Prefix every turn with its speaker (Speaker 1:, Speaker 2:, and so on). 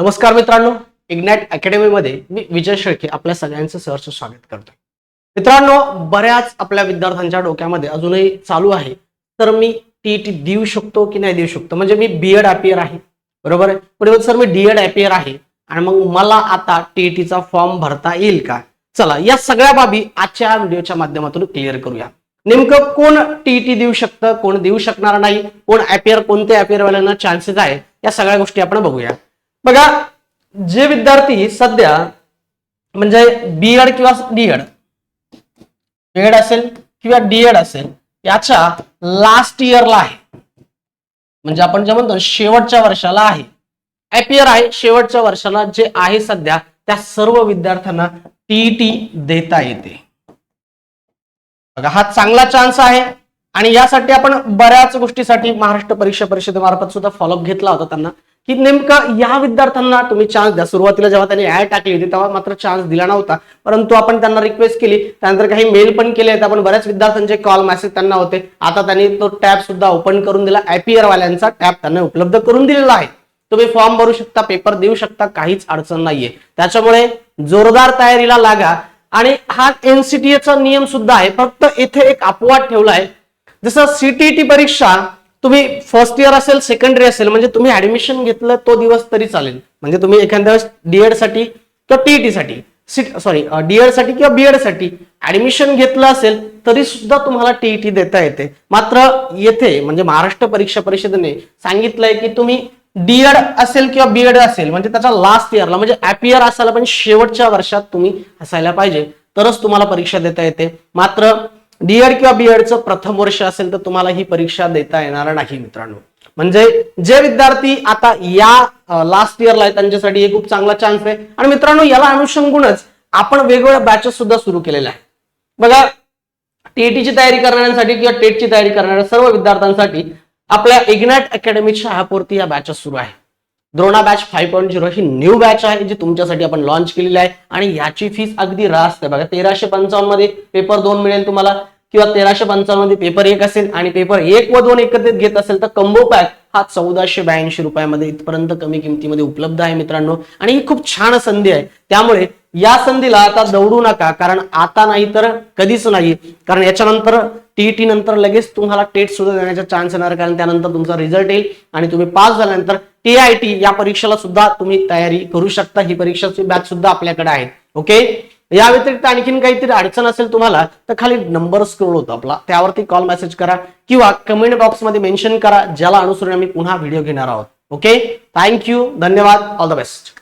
Speaker 1: नमस्कार मित्रांनो इग्नॅट अकॅडमीमध्ये मी विजय शेळके आपल्या सगळ्यांचं सहर्ष स्वागत करतो मित्रांनो बऱ्याच आपल्या विद्यार्थ्यांच्या डोक्यामध्ये अजूनही चालू आहे. तर मी टी टी देऊ शकतो की नाही देऊ शकतो? म्हणजे मी बीएड अपियर आहे. बरोबर आहे? सर मी डीएड अपियर आहे. आणि मग मला आता टी टीचा फॉर्म भरता येईल का? चला या सगळ्या बाबी आजच्या व्हिडिओच्या माध्यमातून क्लिअर करूया. नेमकं कोण टीईटी देऊ शकतं कोण देऊ शकणार नाही कोण अपियर कोणते अपियर वाल्यांना चान्सेस आहे या सगळ्या गोष्टी आपण बघूया. बघा जे विद्यार्थी सध्या म्हणजे बीएड किंवा डीएड बीएड असेल किंवा डीएड असेल याच्या लास्ट इयरला आहे. म्हणजे आपण जे म्हणतो शेवटच्या वर्षाला आहे. अपियर आहे शेवटच्या वर्षाला जे आहे सध्या त्या सर्व विद्यार्थ्यांना टीईटी देता येते. बघा हा चांगला चान्स आहे. आणि यासाठी आपण बऱ्याच गोष्टीसाठी महाराष्ट्र परीक्षा परिषदेमार्फत सुद्धा फॉलोअप घेतला होता त्यांना. की नेमकं या विद्यार्थ्यांना तुम्ही चान्स द्या. सुरुवातीला जेव्हा त्यांनी ऍड टाकली होती तेव्हा मात्र चान्स दिला नव्हता. परंतु आपण त्यांना रिक्वेस्ट केली. त्यानंतर काही मेल पण केले आहेत. आपण बऱ्याच विद्यार्थ्यांचे कॉल मेसेज त्यांना होते. आता त्यांनी तो टॅब सुद्धा ओपन करून दिला. आयपीआर वाल्यांचा टॅब त्यांना उपलब्ध करून दिलेला आहे. तुम्ही फॉर्म भरू शकता पेपर देऊ शकता काहीच अडचण नाहीये. त्याच्यामुळे जोरदार तयारीला लागा. आणि हा एनसीटीएचा नियम सुद्धा आहे. फक्त येथे एक अपवाद ठेवला आहे. जसं सीटीटी परीक्षा तुम्ही फर्स्ट इयर असेल सेकंडरी असेल म्हणजे तुम्ही ऍडमिशन घेतलं तो दिवस तरी चालेल. म्हणजे तुम्ही एखाद्या वेळेस डीएडसाठी किंवा टीईटी साठी सॉरी डीएडसाठी किंवा बीएडसाठी ऍडमिशन घेतलं असेल तरी सुद्धा तुम्हाला टीईटी देता येते. मात्र येथे म्हणजे महाराष्ट्र परीक्षा परिषदेने सांगितलंय की तुम्ही डीएड असेल किंवा बीएड असेल म्हणजे त्याच्या लास्ट इयरला म्हणजे अपियर असायला पण शेवटच्या वर्षात तुम्ही असायला पाहिजे तरच तुम्हाला परीक्षा देता येते. मात्र डीएड किंवा बीएडचं प्रथम वर्ष असेल तर तुम्हाला ही परीक्षा देता येणार नाही मित्रांनो. म्हणजे जे विद्यार्थी आता या लास्ट इयरला आहे त्यांच्यासाठी हे खूप चांगला चान्स आहे. आणि मित्रांनो याला अनुषंगूनच आपण वेगवेगळ्या बॅचेस सुद्धा सुरू केलेल्या आहे बघा टीईटीची तयारी करणाऱ्यांसाठी किंवा टेटची तयारी करणाऱ्या सर्व विद्यार्थ्यांसाठी आपल्या इग्नॅट अकॅडमीच्या ॲपवरती या बॅचेस सुरू आहे Drona batch five point zero ही न्यू बॅच आहे जी तुमच्यासाठी आपण लॉन्च केलेली आहे. आणि याची फीस अगदी रास्त आहे. बघा तेराशे पंचावन्नमध्ये पेपर दोन मिळेल तुम्हाला. किंवा तेराशे पंचावन्नमध्ये पेपर एक असेल आणि पेपर एक व दोन एकत्रित घेत असेल तर कंबो पॅक हा चौदाशे ब्याऐंशी रुपयामध्ये इथपर्यंत कमी किमतीमध्ये उपलब्ध आहे मित्रांनो. आणि ही खूप छान संधी आहे. त्यामुळे या संधीला आता दौडू नका कारण आता नाही तर कधीच नाही. कारण याच्यानंतर टीईटी नंतर लगेच तुम्हाला टेट सुद्धा देण्याचा चान्स येणार कारण त्यानंतर तुमचा रिझल्ट येईल आणि तुम्ही पास झाल्यानंतर टीआयटी आय टी या परीक्षेला सुद्धा तुम्ही तयारी करू शकता. ही परीक्षाची बॅच सुद्धा आपल्याकडे आहे. ओके या व्यतिरिक्त आणखीन काहीतरी अडचण असेल तुम्हाला तर खाली नंबर स्क्रोल होतो आपला. त्यावरती कॉल मेसेज करा किंवा कमेंट बॉक्समध्ये मेन्शन करा ज्याला अनुसरून आम्ही पुन्हा व्हिडिओ घेणार आहोत. ओके थँक्यू धन्यवाद. All the best